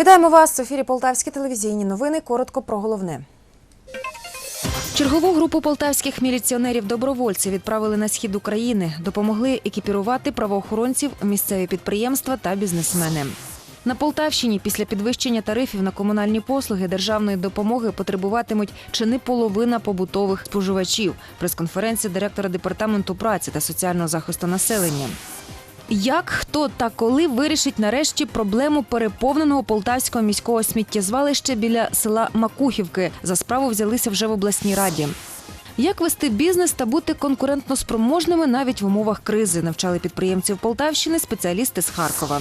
Вітаємо вас в ефірі Полтавські телевізійні новини. Коротко про головне. Чергову групу полтавських міліціонерів-добровольців відправили на схід України, допомогли екіпірувати правоохоронців, місцеві підприємства та бізнесмени. На Полтавщині після підвищення тарифів на комунальні послуги державної допомоги потребуватимуть чи не половина побутових споживачів. Прес-конференція директора департаменту праці та соціального захисту населення. Як, хто та коли вирішить нарешті проблему переповненого полтавського міського сміттєзвалища біля села Макухівки? За справу взялися вже в обласній раді. Як вести бізнес та бути конкурентно спроможними навіть в умовах кризи, навчали підприємців Полтавщини спеціалісти з Харкова.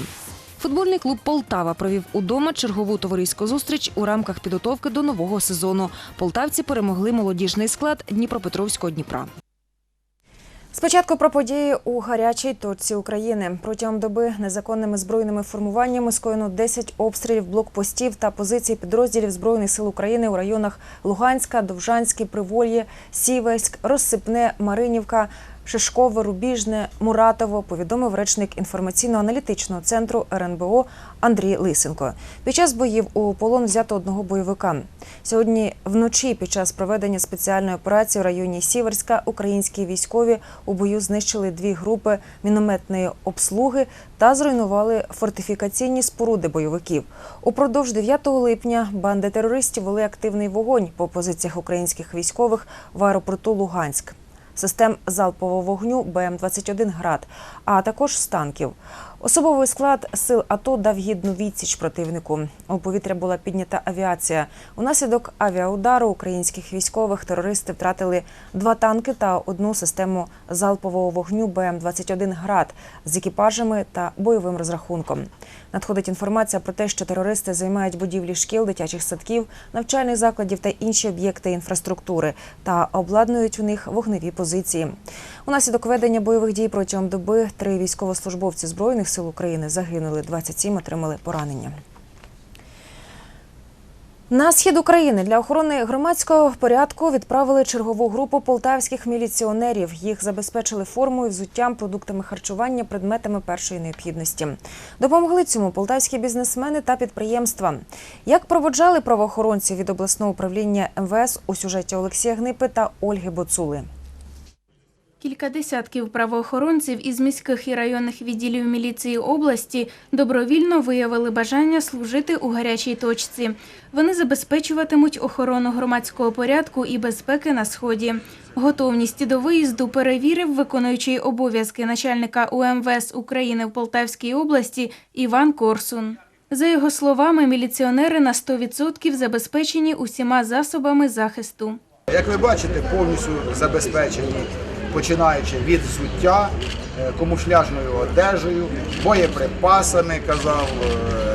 Футбольний клуб Полтава провів удома чергову товариську зустріч у рамках підготовки до нового сезону. Полтавці перемогли молодіжний склад Дніпропетровського Дніпра. Спочатку про події у гарячій точці України. Протягом доби незаконними збройними формуваннями скоєно 10 обстрілів блокпостів та позицій підрозділів Збройних сил України у районах Луганська, Довжанський, Привольє, Сівеськ, Розсипне, Маринівка. Шишкове, Рубіжне, Муратово повідомив речник інформаційно-аналітичного центру РНБО Андрій Лисенко. Під час боїв у полон взято одного бойовика. Сьогодні вночі, під час проведення спеціальної операції в районі Сіверська, українські військові у бою знищили дві групи мінометної обслуги та зруйнували фортифікаційні споруди бойовиків. Упродовж 9 липня банди терористів вели активний вогонь по позиціях українських військових в аеропорту Луганськ систем залпового вогню БМ-21 «Град», а також з танків. Особовий склад сил АТО дав гідну відсіч противнику. У повітря була піднята авіація. Унаслідок авіаудару українських військових терористи втратили два танки та одну систему залпового вогню БМ-21 «Град» з екіпажами та бойовим розрахунком. Надходить інформація про те, що терористи займають будівлі шкіл, дитячих садків, навчальних закладів та інші об'єкти інфраструктури та обладнують у них вогневі позиції. Унаслідок ведення бойових дій протягом доби три військовослужбовці збройних сил України загинули, 27 отримали поранення. На схід України для охорони громадського порядку відправили чергову групу полтавських міліціонерів. Їх забезпечили формою, взуттям, продуктами харчування, предметами першої необхідності. Допомогли цьому полтавські бізнесмени та підприємства. Як проводжали правоохоронців від обласного управління МВС у сюжеті Олексія Гнипи та Ольги Боцули. Кілька десятків правоохоронців із міських і районних відділів міліції області добровільно виявили бажання служити у гарячій точці. Вони забезпечуватимуть охорону громадського порядку і безпеки на сході. Готовність до виїзду перевірив виконуючий обов'язки начальника УМВС України в Полтавській області Іван Корсун. За його словами, міліціонери на 100% забезпечені усіма засобами захисту. Як ви бачите, повністю забезпечені, починаючи від взуття, е, камуфляжною одежею, боєприпасами, казав, е,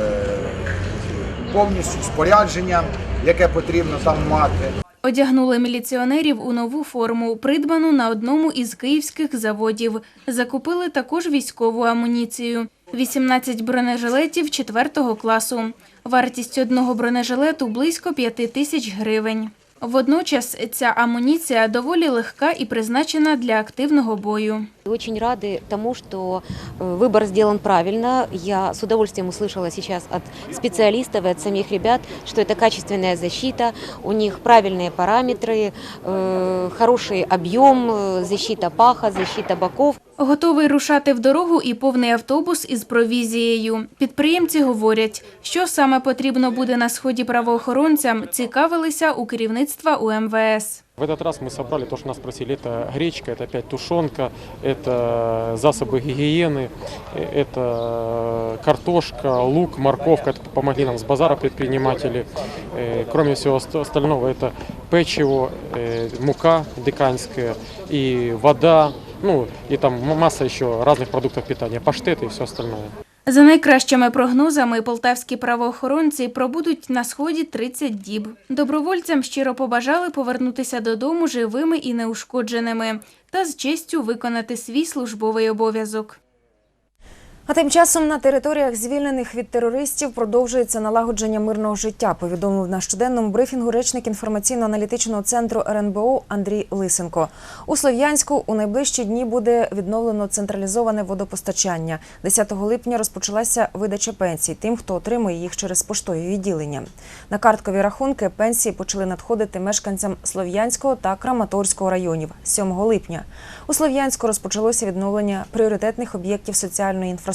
повністю спорядженням, яке потрібно там мати. Одягнули міліціонерів у нову форму, придбану на одному із київських заводів. Закупили також військову амуніцію. 18 бронежилетів 4 класу. Вартість одного бронежилету близько 5 тисяч гривень. Водночас ця амуніція доволі легка і призначена для активного бою. Очень рады тому, что э, выбор сделан правильно. Я с удовольствием услышала сейчас от специалистов и от самих ребят, что это качественная защита, у них правильные параметры, э, хороший объем, э, защита паха, защита боков. Готовий рушати в дорогу і повний автобус із провізією. Підприємці говорять, що саме потрібно буде на сході правоохоронцям, цікавилися у керівництва УМВС. В этот раз мы собрали то, что нас просили. Это гречка, это опять тушенка, это засобы гигиены, э, это картошка, лук, морковка. Это помогли нам с базара предприниматели. Э, Кроме всего ост- остального, это печиво, э, мука деканская и вода. Ну, и там м- масса еще разных продуктов питания, паштеты и все остальное. За найкращими прогнозами, полтавські правоохоронці пробудуть на сході 30 діб. Добровольцям щиро побажали повернутися додому живими і неушкодженими та з честю виконати свій службовий обов'язок. А тим часом на територіях, звільнених від терористів, продовжується налагодження мирного життя. Повідомив на щоденному брифінгу речник інформаційно-аналітичного центру РНБО Андрій Лисенко. У Слов'янську у найближчі дні буде відновлено централізоване водопостачання. 10 липня розпочалася видача пенсій тим, хто отримує їх через поштові відділення. На карткові рахунки пенсії почали надходити мешканцям Слов'янського та Краматорського районів 7 липня. У Слов'янську розпочалося відновлення пріоритетних об'єктів соціальної інфраструктури,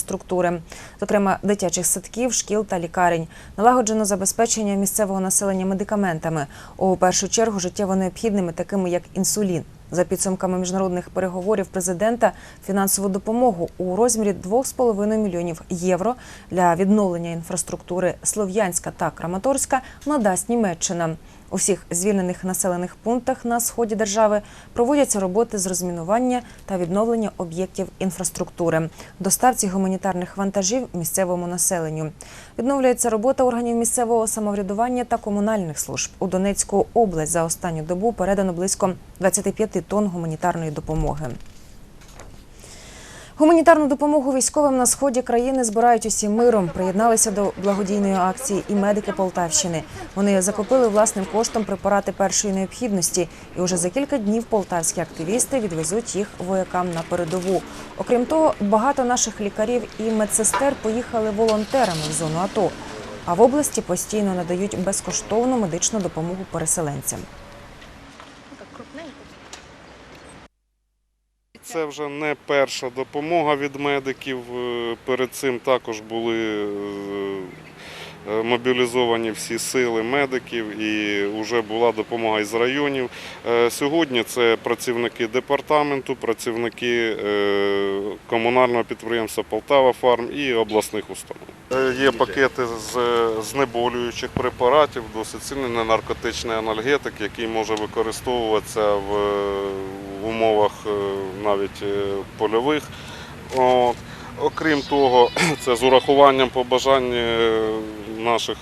зокрема дитячих садків, шкіл та лікарень. Налагоджено забезпечення місцевого населення медикаментами, у першу чергу життєво необхідними, такими як інсулін. За підсумками міжнародних переговорів президента фінансову допомогу у розмірі 2,5 мільйонів євро для відновлення інфраструктури Слов'янська та Краматорська надасть Німеччина. У всіх звільнених населених пунктах на сході держави проводяться роботи з розмінування та відновлення об'єктів інфраструктури, доставці гуманітарних вантажів місцевому населенню. Відновлюється робота органів місцевого самоврядування та комунальних служб. У Донецьку область за останню добу передано близько 25 тонн гуманітарної допомоги. Гуманітарну допомогу військовим на сході країни збирають усі миром. Приєдналися до благодійної акції і медики Полтавщини. Вони закупили власним коштом препарати першої необхідності, і уже за кілька днів полтавські активісти відвезуть їх воякам на передову. Окрім того, багато наших лікарів і медсестер поїхали волонтерами в зону АТО. А в області постійно надають безкоштовну медичну допомогу переселенцям. Це вже не перша допомога від медиків. Е, Перед цим також були е, е, мобілізовані всі сили медиків і вже була допомога із районів. Сьогодні це працівники департаменту, працівники комунального підприємства Полтава Фарм і обласних установ. Є пакети з знеболюючих препаратів, досить сильний ненаркотичний анальгетик, який може використовуватися в в умовах е, навіть е, польових. От. Окрім того, це з урахуванням побажань е, наших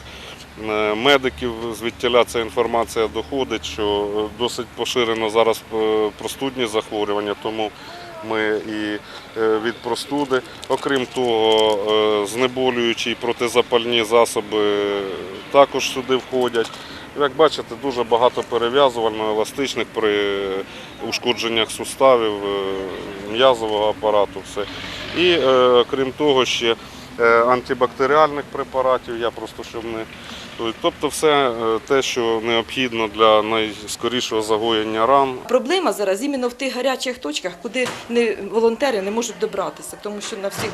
медиків, звідтіля ця інформація доходить, що досить поширено зараз простудні захворювання, тому ми і від простуди. Окрім того, знеболюючі і протизапальні засоби також сюди входять. Як бачите, дуже багато перев'язувально еластичних при ушкодженнях суставів, е, м'язового апарату. Все. І е, крім того, ще е, антибактеріальних препаратів, я просто щоб не. Тобто все е, те, що необхідно для найскорішого загоєння ран. Проблема зараз іменно в тих гарячих точках, куди не, волонтери не можуть добратися, тому що на всіх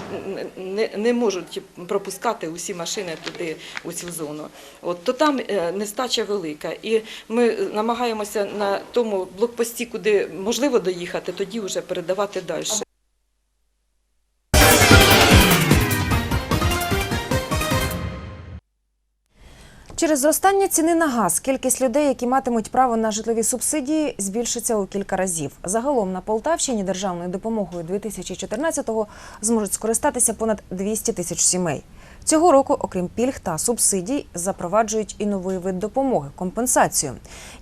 не, не можуть пропускати усі машини туди, у цю зону. От, то там е, нестача велика. І ми намагаємося на тому блокпості, куди можливо доїхати, тоді вже передавати далі. Через зростання ціни на газ кількість людей, які матимуть право на житлові субсидії, збільшиться у кілька разів. Загалом на Полтавщині державною допомогою 2014-го зможуть скористатися понад 200 тисяч сімей. Цього року, окрім пільг та субсидій, запроваджують і новий вид допомоги компенсацію.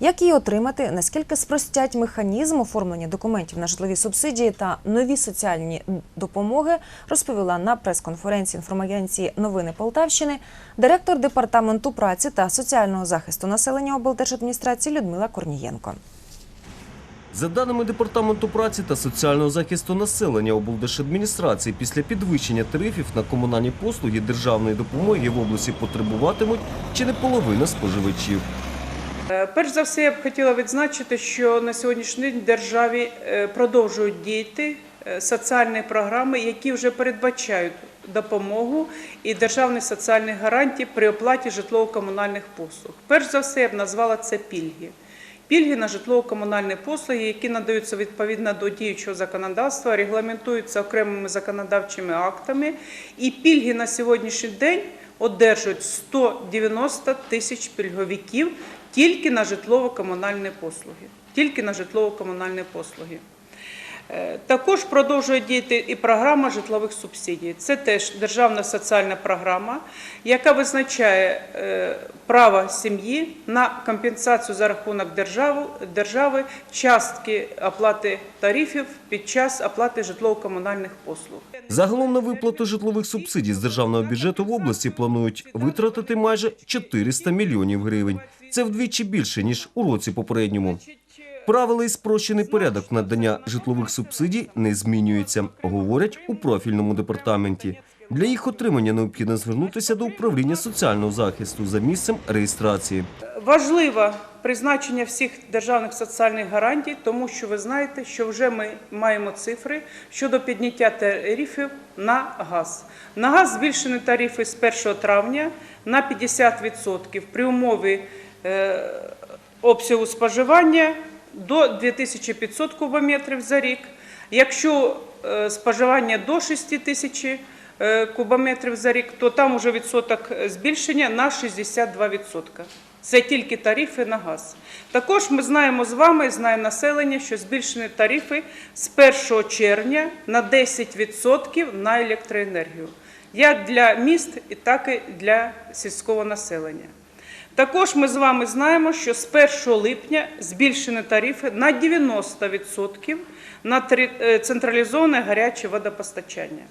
Як її отримати, наскільки спростять механізм оформлення документів на житлові субсидії та нові соціальні допомоги, розповіла на прес-конференції інформагенції Новини Полтавщини директор департаменту праці та соціального захисту населення облдержадміністрації Людмила Корнієнко. За даними Департаменту праці та соціального захисту населення облдержадміністрації, після підвищення тарифів на комунальні послуги державної допомоги в області потребуватимуть чи не половина споживачів. Е, Перш за все, я б хотіла відзначити, що на сьогоднішній день державі е, продовжують діяти е, соціальні програми, які вже передбачають допомогу і державні соціальні гарантії при оплаті житлово-комунальних послуг. Перш за все, я б назвала це пільги. Пільги на житлово-комунальні послуги, які надаються відповідно до діючого законодавства, регламентуються окремими законодавчими актами, і пільги на сьогоднішній день одержують 190 тисяч пільговиків тільки на житлово-комунальні послуги. Тільки на житлово-комунальні послуги. Е, Також продовжує діяти і програма житлових субсидій. Це теж державна соціальна програма, яка визначає е, право сім'ї на компенсацію за рахунок держави, частки оплати тарифів під час оплати житлово-комунальних послуг. Загалом на виплату житлових субсидій з державного бюджету в області планують витратити майже 400 мільйонів гривень. Це вдвічі більше ніж у році попередньому. Правила і спрощений порядок надання житлових субсидій не змінюються, говорять у профільному департаменті. Для їх отримання необхідно звернутися до управління соціального захисту за місцем реєстрації. Важливо призначення всіх державних соціальних гарантій, тому що ви знаєте, що вже ми маємо цифри щодо підняття тарифів на газ. На газ збільшені тарифи з 1 травня на 50% при умові е, обсягу споживання до 2500 кубометрів за рік. Якщо е, споживання до 6 тисяч е, кубометрів за рік, то там уже відсоток збільшення на 62%. Це тільки тарифи на газ. Також ми знаємо з вами, знає населення, що збільшені тарифи з 1 червня на 10% на електроенергію, як для міст, так і для сільського населення. Також ми з вами знаємо, що з 1 липня збільшені тарифи на 90% на е, централізоване гаряче водопостачання.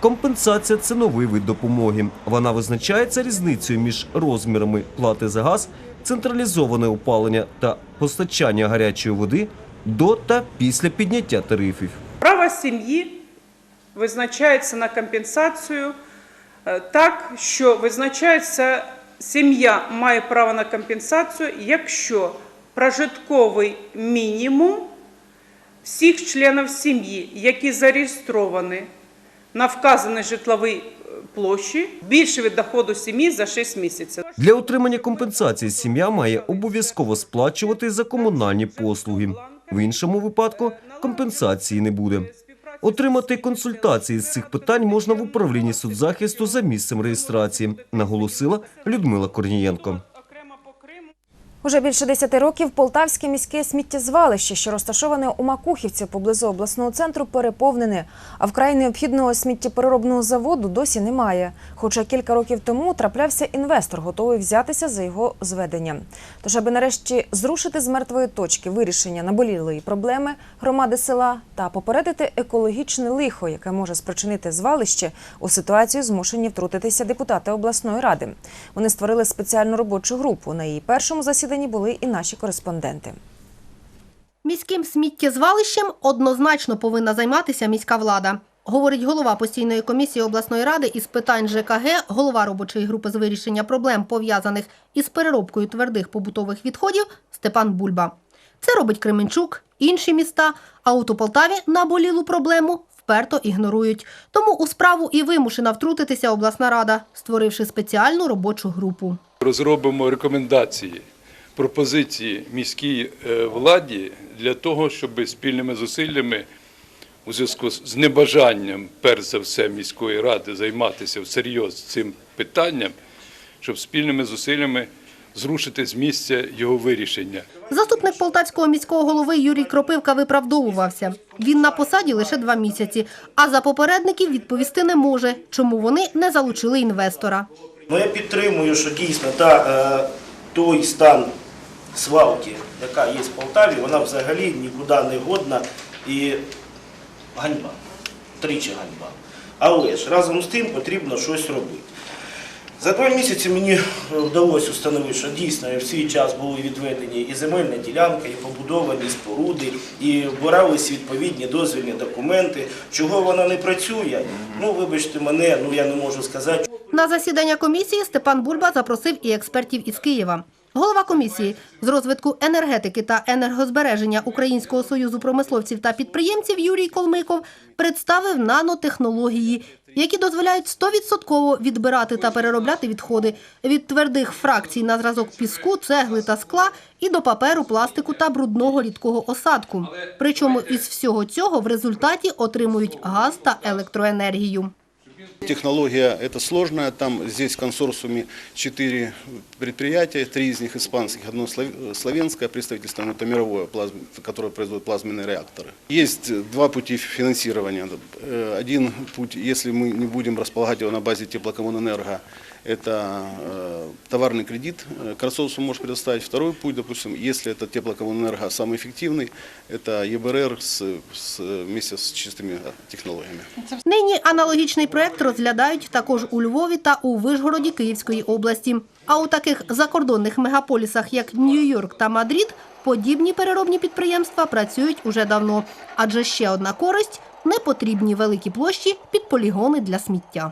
Компенсація це новий вид допомоги. Вона визначається різницею між розмірами плати за газ, централізоване опалення та постачання гарячої води до та після підняття тарифів. Право сім'ї визначається на компенсацію е, так, що визначається, сім'я має право на компенсацію, якщо прожитковий мінімум всіх членів сім'ї, які зареєстровані на вказаній житловій е, площі, більше від доходу сім'ї за 6 місяців. Для отримання компенсації сім'я має обов'язково сплачувати за комунальні послуги. В іншому випадку компенсації не буде. Отримати консультації з цих питань можна в управлінні соцзахисту за місцем реєстрації, наголосила Людмила Корнієнко. Уже більше 10 років Полтавське міське сміттєзвалище, що розташоване у Макухівці поблизу обласного центру, переповнене. А вкрай необхідного сміттєпереробного заводу досі немає. Хоча кілька років тому траплявся інвестор, готовий взятися за його зведення. Тож, аби нарешті зрушити з мертвої точки вирішення наболілої проблеми громади села та попередити екологічне лихо, яке може спричинити звалище, у ситуацію змушені втрутитися депутати обласної ради. Вони створили спеціальну робочу групу. На її першому засіданні були і наші кореспонденти. Міським сміттєзвалищем однозначно повинна займатися міська влада. Говорить голова постійної комісії обласної ради із питань ЖКГ, голова робочої групи з вирішення проблем, пов'язаних із переробкою твердих побутових відходів Степан Бульба. Це робить Кременчук, інші міста, а от у Полтаві наболілу проблему вперто ігнорують. Тому у справу і вимушена втрутитися обласна рада, створивши спеціальну робочу групу. розробимо рекомендації, пропозиції міській е, владі для того, щоб спільними зусиллями у зв'язку з небажанням, перш за все, міської ради займатися всерйоз цим питанням, щоб спільними зусиллями зрушити з місця його вирішення. Заступник полтавського міського голови Юрій Кропивка виправдовувався. Він на посаді лише два місяці, а за попередників відповісти не може, чому вони не залучили інвестора. Ну, я підтримую, що дійсно та, е, той стан свалки, яка є в Полтаві, вона взагалі нікуди не годна і ганьба. Тричі ганьба. Але ж разом з тим потрібно щось робити. За два місяці мені е, вдалося встановити, що дійсно в свій час були відведені і земельна ділянка, і побудовані споруди, і вбирались відповідні дозвільні документи. Чого вона не працює? Ну, вибачте мене, ну я не можу сказати. На засідання комісії Степан Бульба запросив і експертів із Києва. Голова комісії з розвитку енергетики та енергозбереження Українського союзу промисловців та підприємців Юрій Колмиков представив нанотехнології, які дозволяють 100% відбирати та переробляти відходи від твердих фракцій на зразок піску, цегли та скла і до паперу, пластику та брудного рідкого осадку. Причому із всього цього в результаті отримують газ та електроенергію. Технология это сложная, там здесь в консорциуме четыре предприятия, три из них испанских, одно слав- славянское представительство, но это мировое, плазм- которое производит плазменные реакторы. Есть два пути финансирования. Э, Один путь, если мы не будем располагать его на базе теплокоммунэнерго, это э, товарный кредит, э, консорциум может предоставить. Второй путь, допустим, если это теплокоммунэнерго самый эффективный, это ЕБРР с, с- вместе с чистыми технологиями. Нині аналогічний проект розглядають також у Львові та у Вишгороді Київської області. А у таких закордонних мегаполісах, як Нью-Йорк та Мадрид, подібні переробні підприємства працюють уже давно. Адже ще одна користь – непотрібні великі площі під полігони для сміття.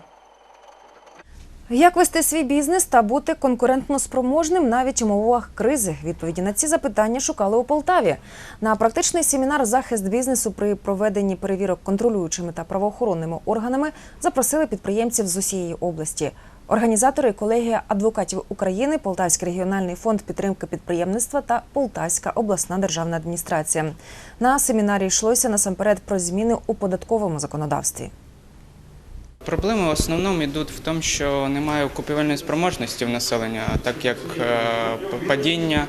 Як вести свій бізнес та бути конкурентно спроможним навіть у умовах кризи? Відповіді на ці запитання шукали у Полтаві. На практичний семінар захист бізнесу при проведенні перевірок контролюючими та правоохоронними органами запросили підприємців з усієї області. Організатори колегія адвокатів України, Полтавський регіональний фонд підтримки підприємництва та Полтавська обласна державна адміністрація. На семінарі йшлося насамперед про зміни у податковому законодавстві. Проблеми в основному йдуть в тому, що немає купівельної спроможності в населення, так як е, падіння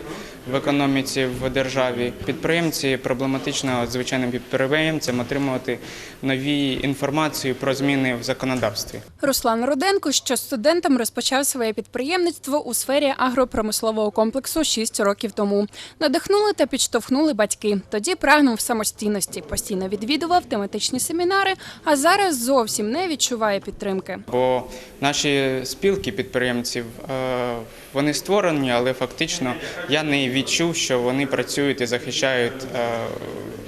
в економіці в державі. Підприємці проблематично звичайним підприємцям отримувати нові інформацію про зміни в законодавстві. Руслан Руденко, що студентом розпочав своє підприємництво у сфері агропромислового комплексу 6 років тому. Надихнули та підштовхнули батьки. Тоді прагнув самостійності, постійно відвідував тематичні семінари, а зараз зовсім не відчуває підтримки. Бо наші спілки підприємців е, вони створені, але фактично я не відчув, що вони працюють і захищають е,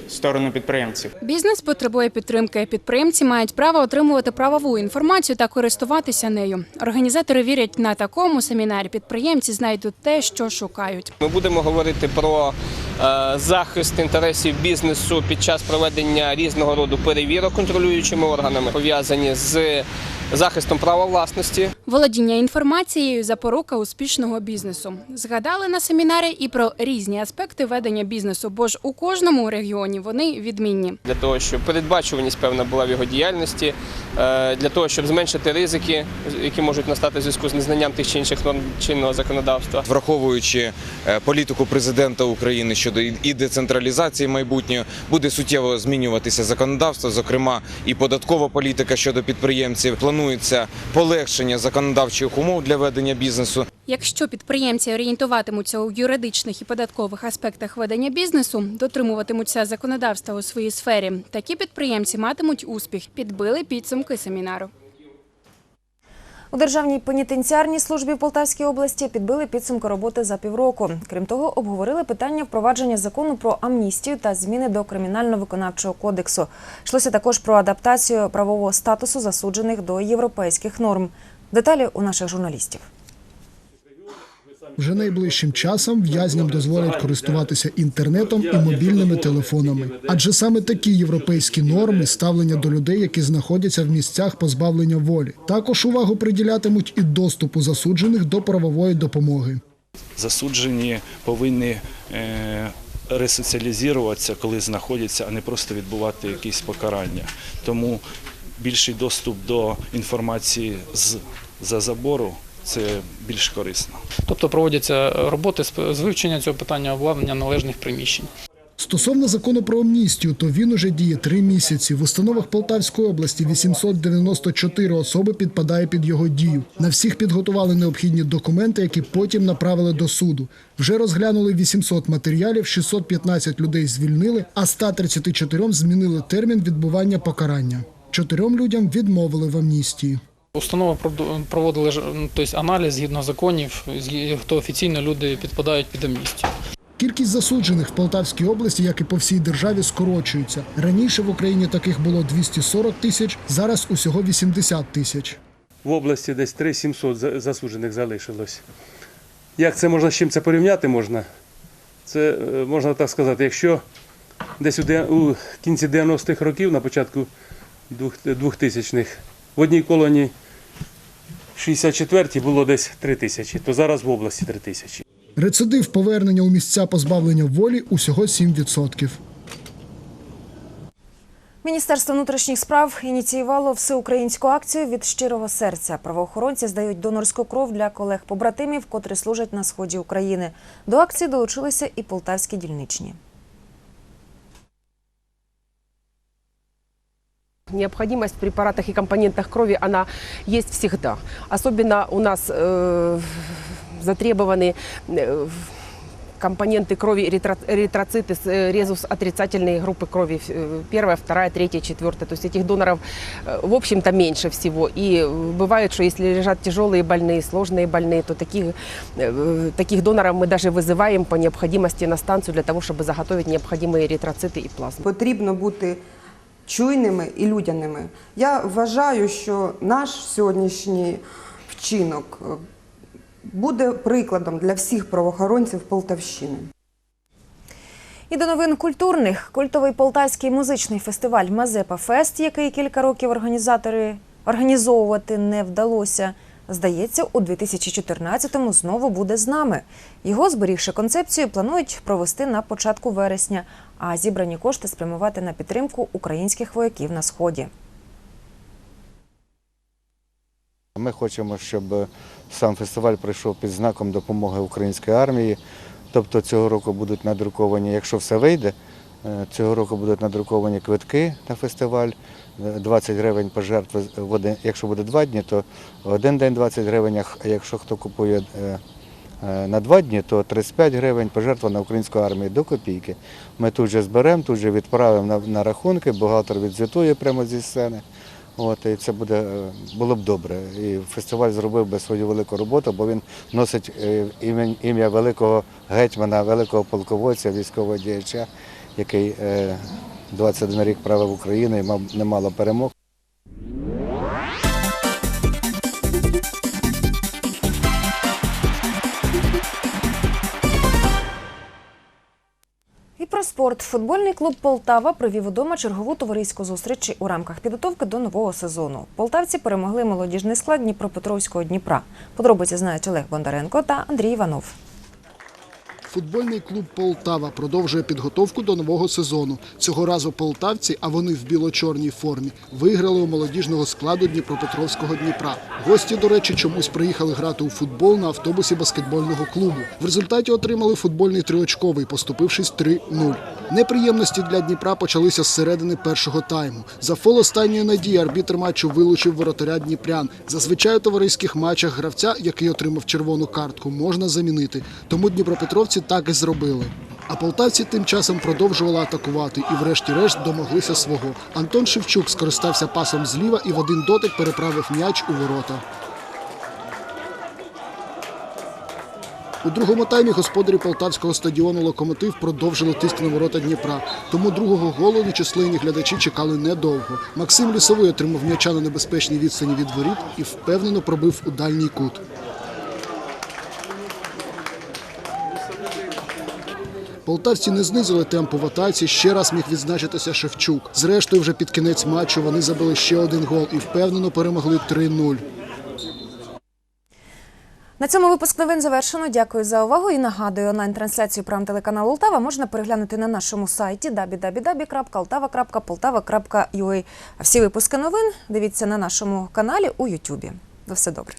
сторону підприємців. Бізнес потребує підтримки. Підприємці мають право отримувати правову інформацію та користуватися нею. Організатори вірять, на такому семінарі підприємці знайдуть те, що шукають. Ми будемо говорити про е, захист інтересів бізнесу під час проведення різного роду перевірок контролюючими органами, пов'язані з захистом права власності. Володіння інформацією запорука успішного бізнесу. Згадали на семінарі і про різні аспекти ведення бізнесу, бо ж у кожному регіоні вони відмінні. Для того, щоб передбачуваність певна була в його діяльності, е, для того, щоб зменшити ризики, які можуть настати в зв'язку з незнанням тих чи інших норм чинного законодавства. враховуючи е, політику президента України щодо і децентралізації майбутньої, буде суттєво змінюватися законодавство, зокрема і податкова політика щодо підприємців. Планується полегшення законодавчих умов для ведення бізнесу. Якщо підприємці орієнтуватимуться у юридичних і податкових аспектах ведення бізнесу, дотримуватимуться законодавства у своїй сфері, такі підприємці матимуть успіх. Підбили підсумки семінару. У Державній пенітенціарній службі в Полтавській області підбили підсумки роботи за півроку. Крім того, обговорили питання впровадження закону про амністію та зміни до кримінально-виконавчого кодексу. Йшлося також про адаптацію правового статусу засуджених до європейських норм. Деталі у наших журналістів. Вже найближчим часом в'язням дозволять користуватися інтернетом і мобільними телефонами, адже саме такі європейські норми ставлення до людей, які знаходяться в місцях позбавлення волі. Також увагу приділятимуть і доступу засуджених до правової допомоги. засуджені повинні е, ресоціалізуватися, коли знаходяться, а не просто відбувати якісь покарання. Тому більший доступ до інформації з за забору це більш корисно. Тобто проводяться роботи з вивчення цього питання обладнання належних приміщень. Стосовно закону про амністію, то він уже діє три місяці. В установах Полтавської області 894 особи підпадає під його дію. На всіх підготували необхідні документи, які потім направили до суду. Вже розглянули 800 матеріалів, 615 людей звільнили, а 134 змінили термін відбування покарання. Чотирьом людям відмовили в амністії. Установа проду- проводила ж, ну, тобто, аналіз згідно законів, хто офіційно люди підпадають під амністію. Кількість засуджених в Полтавській області, як і по всій державі, скорочується. Раніше в Україні таких було 240 тисяч, зараз усього 80 тисяч. В області десь 3-700 засуджених залишилось. Як це можна з чим це порівняти можна? Це е, можна так сказати, якщо десь у, у кінці 90-х років, на початку 2000-х, в одній колонії 64-й було десь 3 тисячі, то зараз в області 3 тисячі. Рецидив повернення у місця позбавлення волі усього 7%. Міністерство внутрішніх справ ініціювало всеукраїнську акцію від щирого серця. Правоохоронці здають донорську кров для колег-побратимів, котрі служать на сході України. До акції долучилися і полтавські дільничні. Необходимость в препаратах и компонентах крови, она есть всегда. Особенно у нас э, затребованы э, компоненты крови, эритро- эритроциты, с- э, резус отрицательные группы крови, э, первая, вторая, третья, четвертая. То есть этих доноров, э, в общем-то, меньше всего. И э, бывает, что если лежат тяжелые больные, сложные больные, то таких, э, таких доноров мы даже вызываем по необходимости на станцию для того, чтобы заготовить необходимые эритроциты и плазму. Потрібно бути чуйними і людяними. Я вважаю, що наш сьогоднішній вчинок е, буде прикладом для всіх правоохоронців Полтавщини. І до новин культурних культовий полтавський музичний фестиваль Мазепа Фест, який кілька років організатори організовувати не вдалося. Здається, у 2014-му знову буде з нами. Його, зберігши концепцію, планують провести на початку вересня, а зібрані кошти спрямувати на підтримку українських вояків на сході. Ми хочемо, щоб сам фестиваль пройшов під знаком допомоги української армії. Тобто цього року будуть надруковані, якщо все вийде, е, цього року будуть надруковані квитки на фестиваль. Е, 20 гривень пожертви в один, якщо буде два дні, то один день 20 гривень, а якщо хто купує е, е, на два дні, то 35 гривень пожертва на українську армію до копійки. Ми тут же зберемо, тут же відправимо на, на рахунки, бухгалтер відзвітує прямо зі сцени. От, і це буде, е, було б добре. І фестиваль зробив би свою велику роботу, бо він носить ім'я, великого гетьмана, великого полководця, військового діяча, який 21 рік правив Україну і мав немало перемог. І про спорт. Футбольний клуб Полтава провів удома чергову товариську зустріч у рамках підготовки до нового сезону. Полтавці перемогли молодіжний склад Дніпропетровського Дніпра. Подробиці знають Олег Бондаренко та Андрій Іванов. Футбольний клуб Полтава продовжує підготовку до нового сезону. Цього разу полтавці, а вони в біло-чорній формі, виграли у молодіжного складу Дніпропетровського Дніпра. Гості, до речі, чомусь приїхали грати у футбол на автобусі баскетбольного клубу. В результаті отримали футбольний триочковий, поступившись 3-0. Неприємності для Дніпра почалися з середини першого тайму. За фол останньої надії арбітр матчу вилучив воротаря Дніпрян. Зазвичай у товариських матчах гравця, який отримав червону картку, можна замінити. Тому дніпропетровці так і зробили. А полтавці тим часом продовжували атакувати і, врешті-решт, домоглися свого. Антон Шевчук скористався пасом зліва і в один дотик переправив м'яч у ворота. У другому таймі господарі полтавського стадіону Локомотив продовжили тиск на ворота Дніпра. Тому другого голу нечисленні глядачі чекали недовго. Максим Лісовий отримав м'яча на небезпечній відстані від воріт і впевнено пробив у дальній кут. Полтавці не знизили темпу в атаці. Ще раз міг відзначитися Шевчук. Зрештою, вже під кінець матчу вони забили ще один гол і впевнено перемогли 3-0. На цьому випуск новин завершено. Дякую за увагу і нагадую, онлайн-трансляцію телеканалу Олтава можна переглянути на нашому сайті www.altava.poltava.ua. А всі випуски новин дивіться на нашому каналі у Ютубі. До все добре.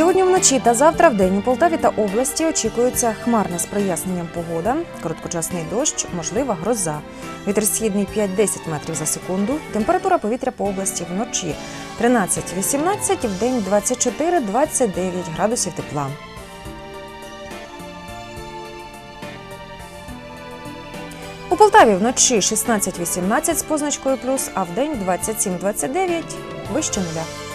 Сьогодні вночі та завтра в день у Полтаві та області очікується хмарна з проясненням погода, короткочасний дощ, можлива гроза. Вітер східний 5-10 метрів за секунду. Температура повітря по області вночі 13-18, в день 24-29 градусів тепла. У Полтаві вночі 16-18 з позначкою плюс, а в день 27-29 вище нуля.